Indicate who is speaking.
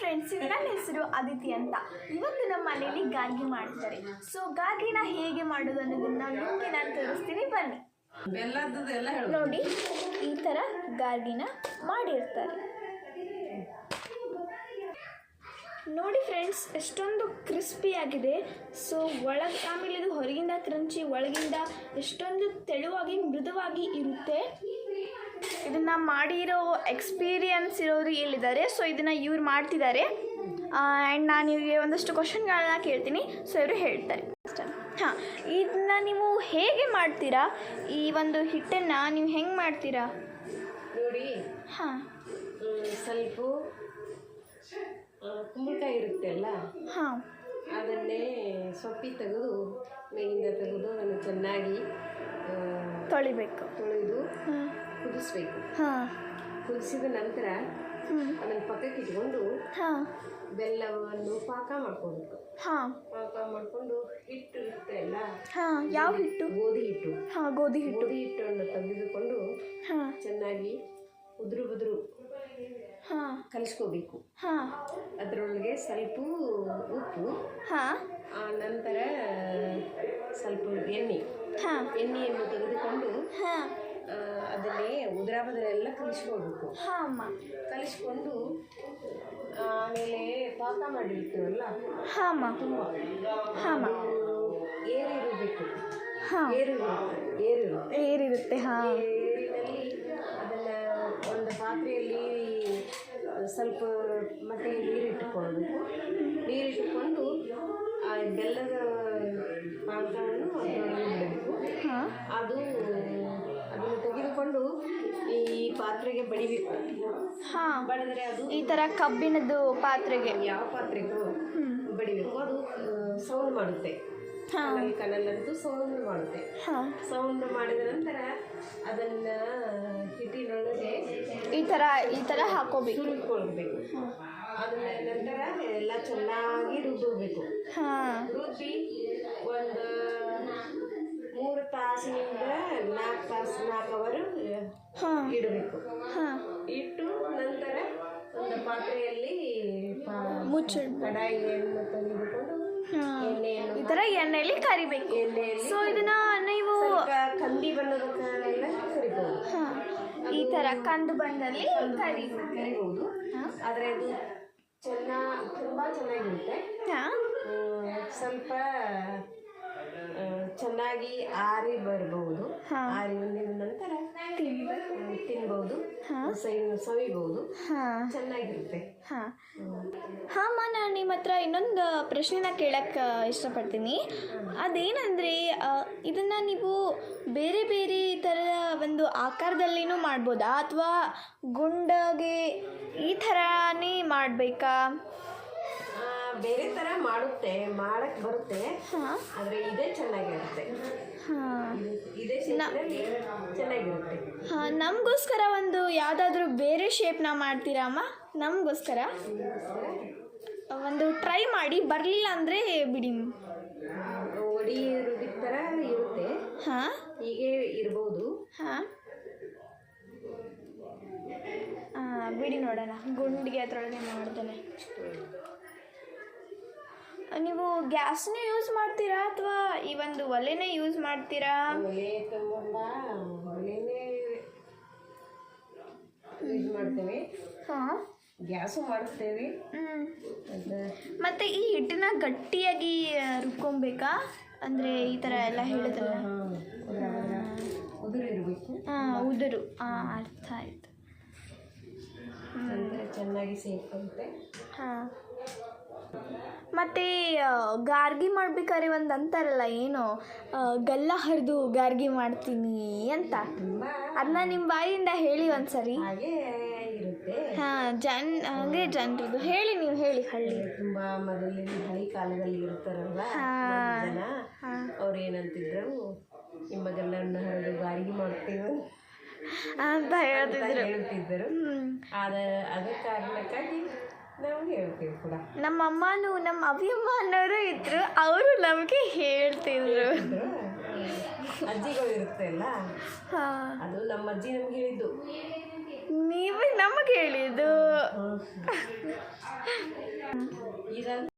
Speaker 1: Friends ನನ್ನ ಹೆಸರು ಅದಿತಿ ಅಂತ. ಇವತ್ತು ನಮ್ಮ ಮನೆಯಲ್ಲಿ ಗಾರ್ಗಿ ಮಾಡ್ತಾರೆ. ಸೊ ಗಾರ್ಗಿನ ಹೇಗೆ ಮಾಡೋದು ಅನ್ನೋದನ್ನ ನಿಮಗೆ ನಾನು ತೋರಿಸ್ತೀನಿ. ಬನ್ನಿ. ನೋಡಿ ಈ ಥರ ಗಾರ್ಗಿನ ಮಾಡಿರ್ತಾರೆ. ನೋಡಿ ಫ್ರೆಂಡ್ಸ್ ಎಷ್ಟೊಂದು ಕ್ರಿಸ್ಪಿ ಆಗಿದೆ. ಸೊ ಒಳಗೆ ಆಮೇಲೆ ಇದು ಹೊರಗಿಂದ ಕ್ರಂಚಿ ಒಳಗಿಂದ ಎಷ್ಟೊಂದು ತೆಳುವಾಗಿ ಮೃದುವಾಗಿ ಇರುತ್ತೆ. ಇದನ್ನು ಮಾಡಿರೋ ಎಕ್ಸ್ಪೀರಿಯನ್ಸ್ ಇರೋರು ಇಲ್ಲಿದ್ದಾರೆ ಸೊ ಇದನ್ನು ಇವ್ರು ಮಾಡ್ತಿದ್ದಾರೆ. ಆ್ಯಂಡ್ ನಾನು ಇವ್ರಿಗೆ ಒಂದಷ್ಟು ಕ್ವಶನ್ಗಳನ್ನ ಕೇಳ್ತೀನಿ. ಸೊ ಇವರು ಹೇಳ್ತಾರೆ. ಹಾಂ ಇದನ್ನ ನೀವು ಹೇಗೆ ಮಾಡ್ತೀರಾ? ಈ ಒಂದು ಹಿಟ್ಟನ್ನು ನೀವು ಹೆಂಗೆ ಮಾಡ್ತೀರಾ?
Speaker 2: ನೋಡಿ.
Speaker 1: ಹಾಂ.
Speaker 2: ಸ್ವಲ್ಪ ಕುಂಬಳಕಾಯಿ ಇರುತ್ತೆ ಅಲ್ಲ?
Speaker 1: ಹಾಂ.
Speaker 2: ಅದನ್ನೇ ಸೊಪ್ಪಿ ತೆಗೆದು ಮೇಲಿಂದ ತೆಗೆದು ಅದನ್ನು ಚೆನ್ನಾಗಿ
Speaker 1: ತೊಳಿಬೇಕು.
Speaker 2: ತೊಳೆದು
Speaker 1: ಹಾಂ.
Speaker 2: ಕುದಿಸ್ಬೇಕು.
Speaker 1: ಹಾಂ.
Speaker 2: ಕುದಿಸಿದ ನಂತರ ಅದನ್ನು ಪಕ್ಕಕ್ಕೆ ಇಟ್ಕೊಂಡು
Speaker 1: ಹಾಂ.
Speaker 2: ಬೆಲ್ಲವನ್ನು ಪಾಕ ಮಾಡ್ಕೊಬೇಕು.
Speaker 1: ಹಾಂ.
Speaker 2: ಪಾಕ ಮಾಡಿಕೊಂಡು ಹಿಟ್ಟು ಇರುತ್ತೆ ಅಲ್ಲ?
Speaker 1: ಹಾಂ. ಯಾವ ಹಿಟ್ಟು?
Speaker 2: ಗೋಧಿ ಹಿಟ್ಟು.
Speaker 1: ಹಾಂ ಗೋಧಿ ಹಿಟ್ಟು.
Speaker 2: ಗೋಧಿ ಹಿಟ್ಟನ್ನು ತೆಗೆದುಕೊಂಡು
Speaker 1: ಹಾಂ.
Speaker 2: ಚೆನ್ನಾಗಿ ಉದುರು ಬುದುರು
Speaker 1: ಹಾಂ.
Speaker 2: ಕಲಿಸ್ಕೋಬೇಕು.
Speaker 1: ಹಾಂ.
Speaker 2: ಅದರೊಳಗೆ ಸ್ವಲ್ಪ ಉಪ್ಪು
Speaker 1: ಹಾಂ.
Speaker 2: ಆ ನಂತರ ಸ್ವಲ್ಪ ಎಣ್ಣೆ.
Speaker 1: ಹಾಂ.
Speaker 2: ಎಣ್ಣೆಯನ್ನು ತೆಗೆದುಕೊಂಡು
Speaker 1: ಹಾಂ.
Speaker 2: ಅದನ್ನೇ ಉದುರಾ ಬದಲೆಲ್ಲ ಕಲಿಸ್ಕೊಳ್ಬೇಕು
Speaker 1: ಹಾಂ
Speaker 2: ಕಲಿಸ್ಕೊಂಡು ಆಮೇಲೆ ಪಾಕ ಮಾಡಿರ್ತೀವಲ್ಲ?
Speaker 1: ಹಾಂ ಅಮ್ಮ.
Speaker 2: ತುಂಬ.
Speaker 1: ಹಾಂ
Speaker 2: ಏರಿರಬೇಕು.
Speaker 1: ಹಾಂ.
Speaker 2: ಏರು ಇರುತ್ತೆ ಏರು
Speaker 1: ಏರಿರುತ್ತೆ ಹಾಂ.
Speaker 2: ಏರಿನಲ್ಲಿ ಅದನ್ನು ಒಂದು ಪಾತ್ರೆಯಲ್ಲಿ ಸ್ವಲ್ಪ ಮಟ್ಟಿಗೆ ನೀರಿಟ್ಟುಕೊಳ್ಬೇಕು ನೀರಿಟ್ಟುಕೊಂಡು ಆ ಬೆಲ್ಲದ ಪಾಕವನ್ನು ಅದು ತೆಗೆದುಕೊಂಡು ಈ ಪಾತ್ರೆಗೆ ಬಡಿಬೇಕು.
Speaker 1: ಹಾಂ
Speaker 2: ಬಡಿದ್ರೆ ಅದು
Speaker 1: ಈ ಥರ ಕಬ್ಬಿಣದ್ದು ಪಾತ್ರೆಗೆ.
Speaker 2: ಯಾವ ಪಾತ್ರೆಗೂ ಬಡಿಬೇಕು. ಅದು ಸೌಂಡ್ ಮಾಡುತ್ತೆ. ಹಾಗಾಗಿ ಕಲ್ಲಲ್ಲಂತೂ ಸೌಂಡ್ ಮಾಡುತ್ತೆ. ಸೌಂಡ್ ಮಾಡಿದ ನಂತರ ಅದನ್ನ ಹಿಟ್ಟಿನೊಳಗೆ
Speaker 1: ಈ ಥರ ಈ ಥರ ಹಾಕೋಬೇಕು.
Speaker 2: ಸುರಿಕೊಳ್ಬೇಕು ಅದನ್ನ ನಂತರ ಎಲ್ಲ ಚೆನ್ನಾಗಿ ರುಬ್ಬಬೇಕು ರುಬ್ಬಿ ಒಂದು ಇಡಬೇಕು. ಇಟ್ಟು ನಂತರ ಒಂದು ಪಾತ್ರೆಯಲ್ಲಿ
Speaker 1: ಮುಚ್ಚಿಡ್ಬೇಕು
Speaker 2: ಕಡಾಯಿಯನ್ನು ತೆಗೆದುಕೊಂಡು
Speaker 1: ಈ ಥರ ಎಣ್ಣೆಯಲ್ಲಿ ಕರಿಬೇಕು. ಸೊ ಇದನ್ನ ನೀವು
Speaker 2: ಕಂದಿ ಬಣ್ಣದ ಕರಿಬಹುದು
Speaker 1: ಈ ಥರ ಕಂದು ಬಣ್ಣದಲ್ಲಿ ಕರಿ.
Speaker 2: ಕರಿಬಹುದು ಆದರೆ ಅದು ಚೆನ್ನ ತುಂಬ ಚೆನ್ನಾಗಿರುತ್ತೆ. ಸ್ವಲ್ಪ ಚೆನ್ನಾಗಿ ಆರಿ ಬರಬಹುದು ಆರಿ ಬಂದಿದ ನಂತರ ತಿನ್ಬಹುದು
Speaker 1: ಹಾಂ.
Speaker 2: ಸವಿ ಸವಿಬಹುದು
Speaker 1: ಹಾಂ.
Speaker 2: ಚೆನ್ನಾಗಿರುತ್ತೆ.
Speaker 1: ಹಾಂ. ನಾನು ನಿಮ್ಮ ಹತ್ರ ಇನ್ನೊಂದು ಪ್ರಶ್ನೆನ ಕೇಳಕ್ಕೆ ಇಷ್ಟಪಡ್ತೀನಿ. ಅದೇನಂದರೆ ಇದನ್ನು ನೀವು ಬೇರೆ ಬೇರೆ ಥರದ ಒಂದು ಆಕಾರದಲ್ಲಿನೂ ಮಾಡ್ಬೋದಾ? ಅಥವಾ ಗುಂಡಗೆ ಈ ಥರನೇ ಮಾಡಬೇಕಾ?
Speaker 2: ಬೇರೆ ತರ ಮಾಡುತ್ತೆ ಮಾಡಕ್ ಬರುತ್ತೆ ಆದ್ರೆ ಇದೇ ಚೆನ್ನಾಗಿರುತ್ತೆ. ಇದೇ ಚೆನ್ನಾಗಿರುತ್ತೆ.
Speaker 1: ನಮಗೋಸ್ಕರ ಒಂದು ಯಾವುದಾದ್ರೂ ಬೇರೆ ಶೇಪ್ನ ಮಾಡ್ತೀರಾ ಅಮ್ಮ? ನಮಗೋಸ್ಕರ? ಒಂದು ಟ್ರೈ ಮಾಡಿ ಬರಲಿಲ್ಲ ಅಂದರೆ ಬಿಡಿ.
Speaker 2: ಒಡಿ ರುಬ್ಬಿದ ಥರ ಇರುತ್ತೆ.
Speaker 1: ಹಾಂ.
Speaker 2: ಹೀಗೆ ಇರ್ಬೋದು.
Speaker 1: ಹಾಂ. ಬಿಡಿ ನೋಡೋಣ. ಗುಂಡಿಗೆ ಅದರೊಳಗೆ ಮಾಡ್ತಾನೆ. ನೀವು ಗ್ಯಾಸ್ನೇ ಯೂಸ್ ಮಾಡ್ತೀರಾ ಅಥವಾ ಈ ಒಂದು ಒಲೆನೇ ಯೂಸ್ ಮಾಡ್ತೀರಾ?
Speaker 2: ಒಲೆ ಒಲೆನೇ ಯೂಸ್ ಮಾಡ್ತೇವೆ.
Speaker 1: ಹಾಂ.
Speaker 2: ಗ್ಯಾಸು
Speaker 1: ಮತ್ತು ಈ ಹಿಟ್ಟನ್ನ ಗಟ್ಟಿಯಾಗಿ ಆ, ರುಬ್ಕೊಬೇಕಾ? ಅಂದ್ರೆ ಈ ತರ ಎಲ್ಲ ಹೇಳಿದ್ರಲ್ಲ.
Speaker 2: ಹಾಂ ಉದುರು ಇರಬೇಕು
Speaker 1: ಹಾಂ ಉದುರು. ಹಾಂ ಅರ್ಥ ಆಯಿತು.
Speaker 2: ನಂತರ ಚೆನ್ನಾಗಿ ಸೇರ್ಕೊಂತೆ
Speaker 1: ಹಾಂ. ಮತ್ತು ಗಾರ್ಗಿ ಮಾಡ್ಬೇಕಾದ್ರೆ ಒಂದು ಅಂತಾರಲ್ಲ ಏನು ಗಲ್ಲ ಹರಿದು ಗಾರ್ಗಿ ಮಾಡ್ತೀನಿ ಅಂತ. ಅದನ್ನ ನಿಮ್ಮ ಬಾಯಿಂದ ಹೇಳಿ ಒಂದ್ಸರಿ.
Speaker 2: ಹಾಗೆ ಇರುತ್ತೆ.
Speaker 1: ಹಾಂ ಜನ್ ಹಾಗೆ ಜನರದು. ಹೇಳಿ ನೀವು ಹೇಳಿ ಹಳ್ಳಿ.
Speaker 2: ತುಂಬ ಮೊದಲಿನ ಹಳಿ ಕಾಲದಲ್ಲಿ ಇರ್ತಾರಲ್ವ
Speaker 1: ಹಾಂ.
Speaker 2: ಜನ. ಅವ್ರು ಏನಂತಿದ್ರು ನಿಮ್ಮ ಗಲ್ಲನ್ನು ಹರಿದು ಗಾರ್ಗಿ ಮಾಡ್ತೀವಿ
Speaker 1: ಅಂತ
Speaker 2: ಅಂತ
Speaker 1: ಹೇಳ್ತಿದ್ರು.
Speaker 2: ಹೇಳ್ತಿದ್ದರು. ಅದ ಕಾರಣಕ್ಕಾಗಿ ನಾವು ಹೇಳ್ತೀವಿ ಕೂಡ.
Speaker 1: ನಮ್ಮ ಅಮ್ಮನೂ ನಮ್ಮ ಅವಿಯಮ್ಮ ಅನ್ನೋರು ಇದ್ರು ಅವರು ನಮಗೆ ಹೇಳ್ತಿದ್ರು.
Speaker 2: ಅಜ್ಜಿಗಳು ಇರುತ್ತೆ ಅಲ್ಲ? ಅದು ನಮ್ಮ ಅಜ್ಜಿ ನಮ್ಗೆ ಹೇಳಿದ್ದು.
Speaker 1: ನೀವು ನಮಗೆ ಹೇಳಿದ್ದು.
Speaker 2: ಇದಂತ